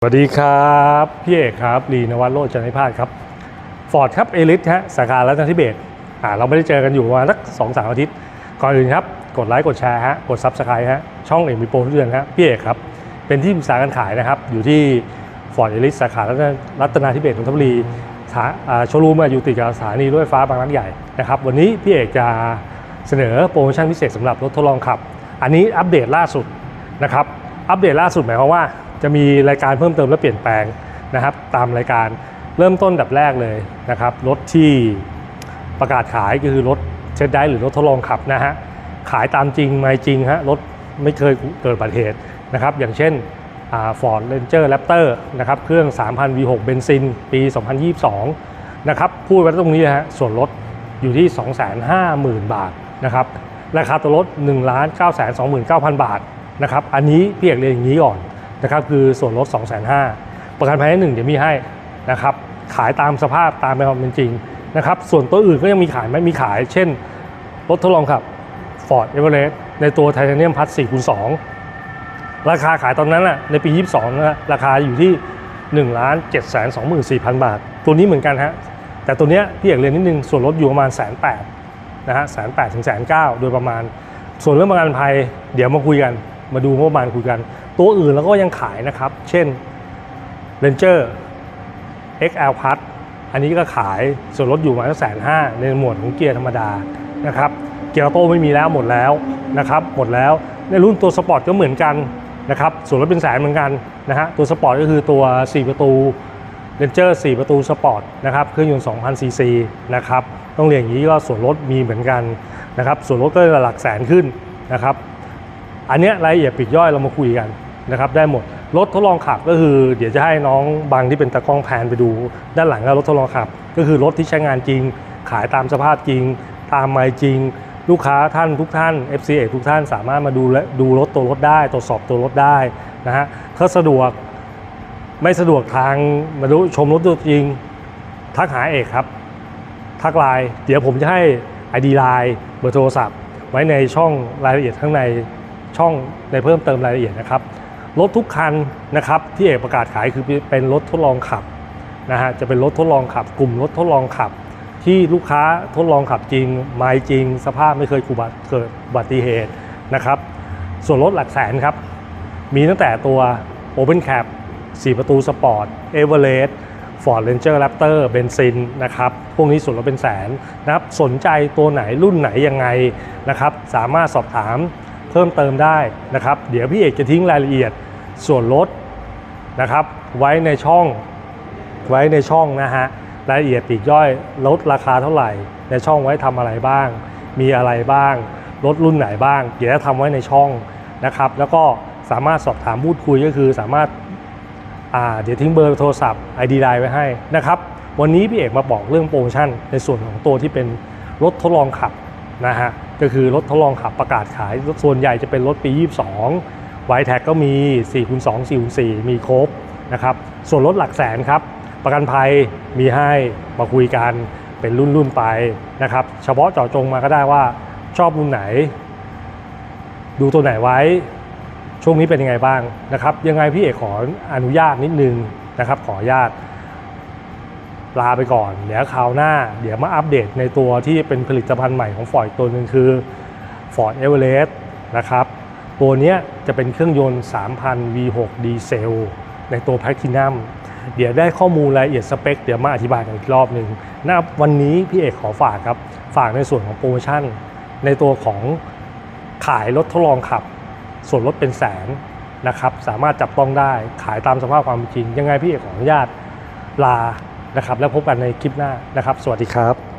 สวัสดีครับพี่เอกครับลีนวัตโรจันทิพาสครับฟอร์ดครับเอลิทฮะสาขารัตนทิเบศอ่าเราไม่ได้เจอกันอยู่ประมาณสักสองสามอาทิตย์ ก่อนอื่นครับ กดไลค์กดแชร์ฮะกดซับสไครต์ฮะช่องเอกมีโปรทุกเดือนครับพี่เอกครับเป็นที่ปรึกษาการขายนะครับ อยู่ที่ฟอร์ดเอลิทสาขารัตนรัตนาธิเบศนนทบุรีสาอ่าโชว์รูมอะอยู่ติดกับสถานีรถไฟฟ้าบางรักใหญ่นะครับวันนี้พี่เอกจะเสนอโปรโมชั่นพิเศษสำหรับรถทดลองขับ อันนี้อัปเดตล่าสุดนะครับอัปเดตล่าสุดหมายความว่า จะมีรายการเพิ่มเติมและเปลี่ยนแปลงนะครับ ตามรายการเริ่มต้นดับแรกเลยนะครับรถที่ประกาศขายก็คือรถเช็ดได้หรือรถทดลองขับนะฮะขายตามจริงไม่จริงฮะรถไม่เคยเกิดอุบัติเหตุนะครับ อย่างเช่นฟอร์ดเรนเจอร์แรปเตอร์นะครับเครื่อง 3,000 V6 เบนซิน ปี 2022 นะครับพูดไว้ตรงนี้ฮะส่วนลดอยู่ที่ 250,000 บาทนะครับราคาตัวรถ 1 9 2 9 0 0 0 บาทนะครับอันนี้เพี่เอกเรียนอย่างนี้ก่อน นะครับคือส่วนลด 2 5 0 0 0ประกันภัยให้หนึ่งเดี๋ยวมีให้นะครับขายตามสภาพตามความเป็นจริงนะครับส่วนตัวอื่นก็ยังมีขายไหมมีขาย เช่น รถทดลองขับ Ford Everest ในตัวไทเทเนียมพัท4คูณ2ราคาขายตอนนั้นน่ะในปี 22นะราคาอยู่ที่ 1 7 2 4 0 0 0 บาท ตัวนี้เหมือนกันฮะแต่ตัวเนี้ยพี่เอกเรียนนิดนึงส่วนลดอยู่ประมาณแสนแปดนะฮะแสนแปดถึงแสนเก้าโดยประมาณ ส่วนเรื่องประกันภัยเดี๋ยวมาคุยกัน มาดูงบประมาณคุยกัน ตัวอื่นแล้วก็ยังขายนะครับ เช่น Ranger XL Plus อันนี้ก็ขายส่วนลดอยู่ประมาณแสนห้าในหมวดของเกียร์ธรรมดานะครับ เกียร์โต้ไม่มีแล้วหมดแล้วนะครับ หมดแล้วในรุ่นตัวสปอร์ตก็เหมือนกันนะครับ ส่วนลดเป็นแสนเหมือนกันนะฮะ ตัวสปอร์ตก็คือตัว 4 ประตู Ranger 4 ประตูสปอร์ตนะครับ เครื่องยนต์2,000ซีซีนะครับ ต้องเรียนอย่างนี้ก็ส่วนลดมีเหมือนกันนะครับ ส่วนลดก็หลักแสนขึ้นนะครับ อันเนี้ยรายละเอียดปลีกย่อยเรามาคุยกันนะครับได้หมดรถทดลองขับก็คือ เดี๋ยวจะให้น้องบางที่เป็นตะกล้องแพนไปดู ด้านหลังก็รถทดลองขับ ก็คือรถที่ใช้งานจริง ขายตามสภาพจริง ตามไมจริง ลูกค้าท่านทุกท่าน FCA ทุกท่านสามารถมาดูและดูรถตัวรถได้ตรวจสอบตัวรถได้นะฮะถ้าสะดวกไม่สะดวกทางมาดูชมรถตัวจริง ทักหาเอกครับทักไลน์เดี๋ยวผมจะให้ ID ไลน์เบอร์โทรศัพท์ ไว้ในช่องรายละเอียดข้างใน ช่องในเพิ่มเติมรายละเอียดนะครับ รถทุกคันนะครับที่เอกประกาศขายคือเป็นรถทดลองขับนะฮะจะเป็นรถทดลองขับ กลุ่มรถทดลองขับ ที่ลูกค้าทดลองขับจริงไมล์จริง สภาพไม่เคยเกิดอุบัติเหตุนะครับ ส่วนรถหลักแสนครับ มีตั้งแต่ตัว Open Cap 4 ประตูสปอร์ต e v e r e s t Ford Ranger Raptor เตอร์เบนซินนะครับ พวกนี้ส่วนลดเป็นแสนนะครับ สนใจตัวไหนรุ่นไหนยังไงนะครับ สามารถสอบถาม พิ่มเติมได้นะครับ เดี๋ยวพี่เอกจะทิ้งรายละเอียดส่วนลดนะครับ ไว้ในช่องไว้ในช่องนะฮะรายละเอียดปีกย่อยลดราคาเท่าไหร่ ในช่องไว้ทำอะไรบ้าง มีอะไรบ้างรถรุ่นไหนบ้าง เดี๋ยวจะทำไว้ในช่องนะครับ แล้วก็สามารถสอบถามพูดคุยก็คือสามารถอ่าเดี๋ยวทิ้งเบอร์โทรศัพท์ ID ไลน์ไว้ให้นะครับวันนี้พี่เอกมาบอกเรื่องโปรโมชั่นในส่วนของตัวที่เป็นรถทดลองขับนะฮะ ก็คือรถทดลองขับประกาศขาย ส่วนใหญ่จะเป็นรถปี 22ไวแท็กก็มี4คูณ2 4คูณ4มีครบนะครับ ส่วนรถหลักแสนครับ ประกันภัยมีให้มาคุยกันเป็นรุ่นๆไปนะครับ เฉพาะเจาะจงมาก็ได้ว่าชอบรุ่นไหน ดูตัวไหนไว้ ช่วงนี้เป็นยังไงบ้างนะครับ ยังไงพี่เอกขออนุญาตนิดนึงนะครับ ขออนุญาต ลาไปก่อน เดี๋ยวคราวหน้า เดี๋ยวมาอัปเดตในตัวที่เป็นผลิตภัณฑ์ใหม่ของ Ford อีกตัวหนึ่งคือ Ford Everest นะครับตัวนี้จะเป็นเครื่องยนต์ 3,000 V6 ดีเซล ในตัว Platinum เดี๋ยวได้ข้อมูลรายละเอียดสเปค เดี๋ยวมาอธิบายกันอีกรอบหนึ่งนะครับวันนี้พี่เอกขอฝากครับ ฝากในส่วนของโปรโมชั่น ในตัวของขายรถทดลองขับ ส่วนลดเป็นแสนนะครับ สามารถจับต้องได้ขายตามสภาพความจริง ยังไงพี่เอกขออนุญาตลา นะครับ แล้วพบกันในคลิปหน้านะครับ สวัสดีครับ